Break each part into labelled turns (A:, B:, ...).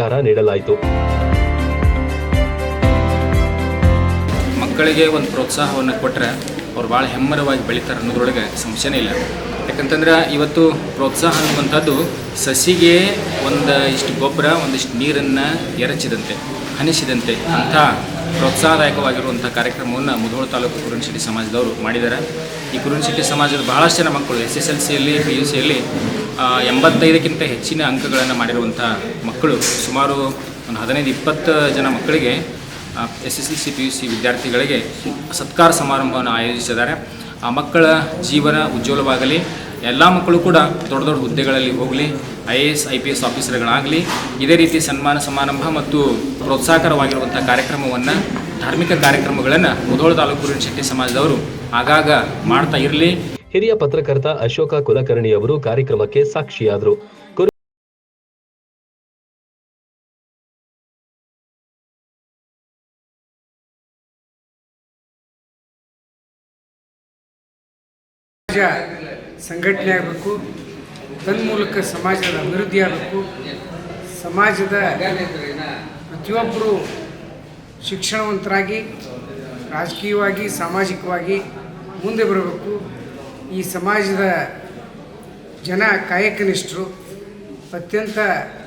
A: ಕಾರ ನೀಡಲಾಯಿತು.
B: ಮಕ್ಕಳಿಗೆ ಒಂದು ಪ್ರೋತ್ಸಾಹವನ್ನು ಕೊಟ್ಟರೆ ಅವ್ರು ಭಾಳ ಹೆಮ್ಮರವಾಗಿ ಬೆಳೀತಾರೆ ಅನ್ನೋದ್ರೊಳಗೆ ಸಂಶಯನೇ ಇಲ್ಲ. ಯಾಕಂತಂದ್ರೆ ಇವತ್ತು ಪ್ರೋತ್ಸಾಹ ಅನ್ನುವಂಥದ್ದು ಸಸಿಗೆ ಒಂದು ಇಷ್ಟು ಗೊಬ್ಬರ, ಒಂದಿಷ್ಟು ನೀರನ್ನು ಎರಚಿದಂತೆ, ಹನಿಸಿದಂತೆ ಅಂಥ ಪ್ರೋತ್ಸಾಹದಾಯಕವಾಗಿರುವಂಥ ಕಾರ್ಯಕ್ರಮವನ್ನು ಮುಧೋಳ ತಾಲೂಕು ಕುರುಣಶೆಟ್ಟಿ ಸಮಾಜದವರು ಮಾಡಿದ್ದಾರೆ. ಈ ಕುರುಣಶೆಟ್ಟಿ ಸಮಾಜದ ಬಹಳಷ್ಟು ಜನ ಮಕ್ಕಳು ಎಸ್ ಎಸ್ ಎಲ್ ಸಿಯಲ್ಲಿ ಪಿ ಯು ಸಿಯಲ್ಲಿ ಎಂಬತ್ತೈದಕ್ಕಿಂತ ಹೆಚ್ಚಿನ ಅಂಕಗಳನ್ನು ಮಾಡಿರುವಂಥ ಮಕ್ಕಳು, ಸುಮಾರು ಒಂದು ಹದಿನೈದು, ಇಪ್ಪತ್ತು ಜನ ಮಕ್ಕಳಿಗೆ S S L C P U C ವಿದ್ಯಾರ್ಥಿಗಳಿಗೆ ಸತ್ಕಾರ ಸಮಾರಂಭವನ್ನು ಆಯೋಜಿಸಿದ್ದಾರೆ. ಆ ಮಕ್ಕಳ ಜೀವನ ಉಜ್ವಲವಾಗಲಿ, ಎಲ್ಲ ಮಕ್ಕಳು ಕೂಡ ದೊಡ್ಡ ದೊಡ್ಡ ಹುದ್ದೆಗಳಲ್ಲಿ ಹೋಗಲಿ, I A S, I P S ಆಫೀಸರ್ಗಳಾಗಲಿ, ಇದೇ ರೀತಿ ಸನ್ಮಾನ ಸಮಾರಂಭ ಮತ್ತು ಪ್ರೋತ್ಸಾಹಕರವಾಗಿರುವಂಥ ಕಾರ್ಯಕ್ರಮವನ್ನು ಧಾರ್ಮಿಕ ಕಾರ್ಯಕ್ರಮಗಳನ್ನು ಮುಧೋಳ ತಾಲೂಕು ಶೆಟ್ಟಿ ಸಮಾಜದವರು ಆಗಾಗ ಮಾಡ್ತಾ ಇರಲಿ.
A: ಹಿರಿಯ ಪತ್ರಕರ್ತ ಅಶೋಕ ಕುಲಕರ್ಣಿ ಅವರು ಕಾರ್ಯಕ್ರಮಕ್ಕೆ ಸಾಕ್ಷಿಯಾದರು.
C: ಸಮಾಜ ಸಂಘಟನೆ ಆಗಬೇಕು ತನ್ಮೂಲಕ ಸಮಾಜದ ಅಭಿವೃದ್ಧಿ ಆಗಬೇಕು ಸಮಾಜದ ಪ್ರತಿಯೊಬ್ಬರು ಶಿಕ್ಷಣವಂತರಾಗಿ, ರಾಜಕೀಯವಾಗಿ, ಸಾಮಾಜಿಕವಾಗಿ ಮುಂದೆ ಬರಬೇಕು. ಈ ಸಮಾಜದ ಜನ ಕಾಯಕನಿಷ್ಠರು, ಅತ್ಯಂತ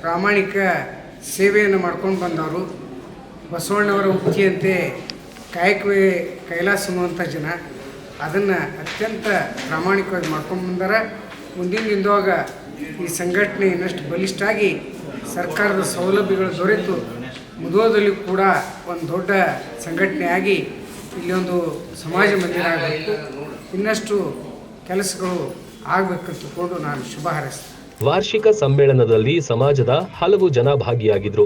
C: ಪ್ರಾಮಾಣಿಕ ಸೇವೆಯನ್ನು ಮಾಡ್ಕೊಂಡು ಬಂದವರು, ಬಸವಣ್ಣವರ ಉಕ್ತಿಯಂತೆ ಕಾಯಕವೇ ಕೈಲಾಸ ಅನ್ನುವಂಥ ಜನ. ಅದನ್ನು ಅತ್ಯಂತ ಪ್ರಾಮಾಣಿಕವಾಗಿ ಮಾಡ್ಕೊಂಡು ಬಂದಾರ. ಮುಂದಿನ ದಿನದಾಗ ಈ ಸಂಘಟನೆ ಇನ್ನಷ್ಟು ಬಲಿಷ್ಠಾಗಿ ಸರ್ಕಾರದ ಸೌಲಭ್ಯಗಳು ದೊರೆತು ಮುಧೋದಲ್ಲಿ ಕೂಡ ಒಂದು ದೊಡ್ಡ ಸಂಘಟನೆ ಆಗಿ ಇಲ್ಲಿ ಒಂದು ಸಮಾಜ ಮಂದಿರ ಆಗಬೇಕು. ಇನ್ನಷ್ಟು ಕೆಲಸಗಳು ಆಗಬೇಕಂತ ತಿಳ್ಕೊಂಡು ನಾನು ಶುಭ ಹಾರೈಸ್ತೇನೆ.
A: ವಾರ್ಷಿಕ ಸಮ್ಮೇಳನದಲ್ಲಿ ಸಮಾಜದ ಹಲವು ಜನ ಭಾಗಿಯಾಗಿದ್ರು.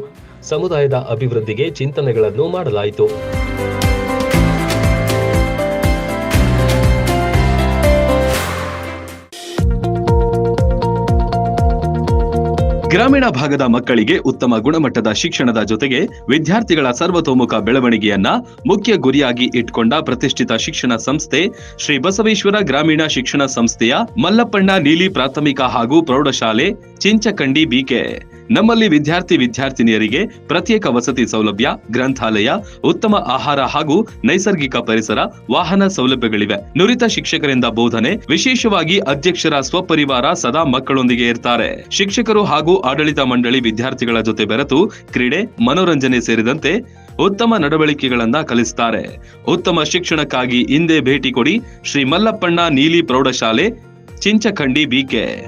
A: ಸಮುದಾಯದ ಅಭಿವೃದ್ಧಿಗೆ ಚಿಂತನೆಗಳನ್ನು ಮಾಡಲಾಯಿತು.
D: ಗ್ರಾಮೀಣ ಭಾಗದ ಮಕ್ಕಳಿಗೆ ಉತ್ತಮ ಗುಣಮಟ್ಟದ ಶಿಕ್ಷಣದ ಜೊತೆಗೆ ವಿದ್ಯಾರ್ಥಿಗಳ ಸರ್ವತೋಮುಖ ಬೆಳವಣಿಗೆಯನ್ನ ಮುಖ್ಯ ಗುರಿಯಾಗಿ ಇಟ್ಕೊಂಡ ಪ್ರತಿಷ್ಠಿತ ಶಿಕ್ಷಣ ಸಂಸ್ಥೆ ಶ್ರೀ ಬಸವೇಶ್ವರ ಗ್ರಾಮೀಣ ಶಿಕ್ಷಣ ಸಂಸ್ಥೆಯ ಮಲ್ಲಪ್ಪಣ್ಣ ನೀಲಿ ಪ್ರಾಥಮಿಕ ಹಾಗೂ ಪ್ರೌಢಶಾಲೆ ಚಿಂಚಕಂಡಿ ಬಿಕೆ ನಮ್ಮಲ್ಲಿ ವಿದ್ಯಾರ್ಥಿ ವಿದ್ಯಾರ್ಥಿನಿಯರಿಗೆ ಪ್ರತ್ಯೇಕ ವಸತಿ ಸೌಲಭ್ಯ, ಗ್ರಂಥಾಲಯ, ಉತ್ತಮ ಆಹಾರ ಹಾಗೂ ನೈಸರ್ಗಿಕ ಪರಿಸರ, ವಾಹನ ಸೌಲಭ್ಯಗಳಿವೆ. ನುರಿತ ಶಿಕ್ಷಕರಿಂದ ಬೋಧನೆ, ವಿಶೇಷವಾಗಿ ಅಧ್ಯಕ್ಷರ ಸ್ವಪರಿವಾರ ಸದಾ ಮಕ್ಕಳೊಂದಿಗೆ ಇರ್ತಾರೆ. ಶಿಕ್ಷಕರು ಹಾಗೂ ಆಡಳಿತ ಮಂಡಳಿ ವಿದ್ಯಾರ್ಥಿಗಳ ಜೊತೆ ಬೆರೆತು ಕ್ರೀಡೆ, ಮನೋರಂಜನೆ ಸೇರಿದಂತೆ ಉತ್ತಮ ನಡವಳಿಕೆಗಳನ್ನ ಕಲಿಸ್ತಾರೆ. ಉತ್ತಮ ಶಿಕ್ಷಣಕ್ಕಾಗಿ ಹಿಂದೆ ಭೇಟಿ ಕೊಡಿ ಶ್ರೀ ಮಲ್ಲಪ್ಪಣ್ಣ ನೀಲಿ ಪ್ರೌಢಶಾಲೆ, Chinchakhandi BK